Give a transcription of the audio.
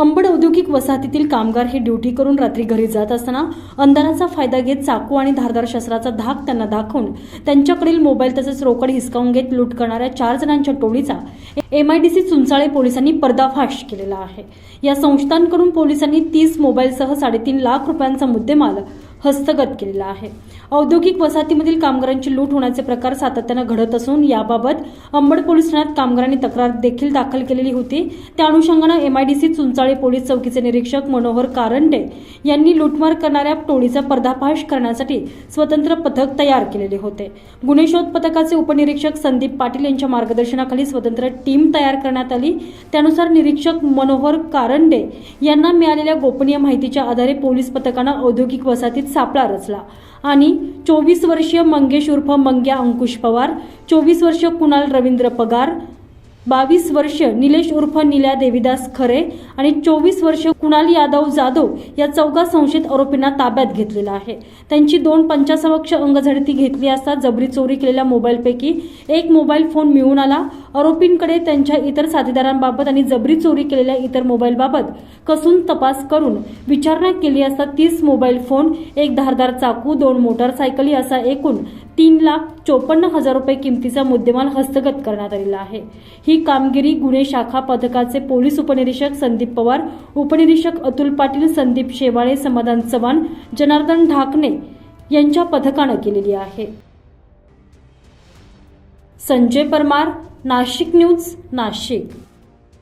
अंबड औद्योगिक वसाहतीतील कामगार हे ड्युटी करून रात्री घरी जात असताना अंधाराचा फायदा घेत चाकू आणि धारदार शस्त्राचा धाक त्यांना दाखवून त्यांच्याकडील मोबाईल तसेच रोकड हिसकावून घेत लूट करणाऱ्या चार जणांच्या टोळीचा एमआयडीसी चुंचाळे पोलिसांनी पर्दाफाश केलेला आहे. या संस्थांकडून पोलिसांनी तीस मोबाईलसह साडेतीन लाख रुपयांचा मुद्देमाल हस्तगत केलेला आहे. औद्योगिक वसाहतीमधील कामगारांची लूट होण्याचे प्रकार सातत्यानं घडत असून याबाबत अंबड पोलीस ठाण्यात कामगारांनी तक्रार देखील दाखल केलेली होती. त्या अनुषंगानं एमआयडीसी चुंचाळे पोलीस चौकीचे निरीक्षक मनोहर कारंडे यांनी लूटमार करणाऱ्या टोळीचा पर्दाफाश करण्यासाठी स्वतंत्र पथक तयार केलेले होते. गुन्हे शोध पथकाचे उपनिरीक्षक संदीप पाटील यांच्या मार्गदर्शनाखाली स्वतंत्र टीम तयार करण्यात आली. त्यानुसार निरीक्षक मनोहर कारंडे यांना मिळालेल्या गोपनीय माहितीच्या आधारे पोलीस पथकानं औद्योगिक वसाहतीत सापळा रचला. आणि चोवीस वर्षीय मंगेश उर्फ मंग्या अंकुश पवार चोवीस वर्षीय कुणाल रवींद्र पगार बावीस वर्ष निलेश उर्फ निल्या देवीदास खरे आणि चोवीस वर्ष कुणाल यादव जाधव या चौघा संशयित आरोपींना ताब्यात घेतलेला आहे. त्यांची दोन पंचासवक्ष अंगझडती घेतली असता जबरी चोरी केलेल्या मोबाईलपैकी एक मोबाईल फोन मिळून आला. आरोपींकडे त्यांच्या इतर साथीदारांबाबत आणि जबरी चोरी केलेल्या इतर मोबाईलबाबत कसून तपास करून विचारणा केली असता तीस मोबाईल फोन एक धारदार चाकू दोन मोटारसायकली असा एकूण तीन लाख चोपन्न हजार रुपये किमतीचा मुद्देमाल हस्तगत करण्यात आलेला आहे. ही कामगिरी गुन्हे शाखा पथकाचे पोलीस उपनिरीक्षक संदीप पवार उपनिरीक्षक अतुल पाटील संदीप शेवाळे समाधान चव्हाण जनार्दन ढाकणे यांच्या पथकानं केलेली आहे. संजय परमार नाशिक न्यूज नाशिक.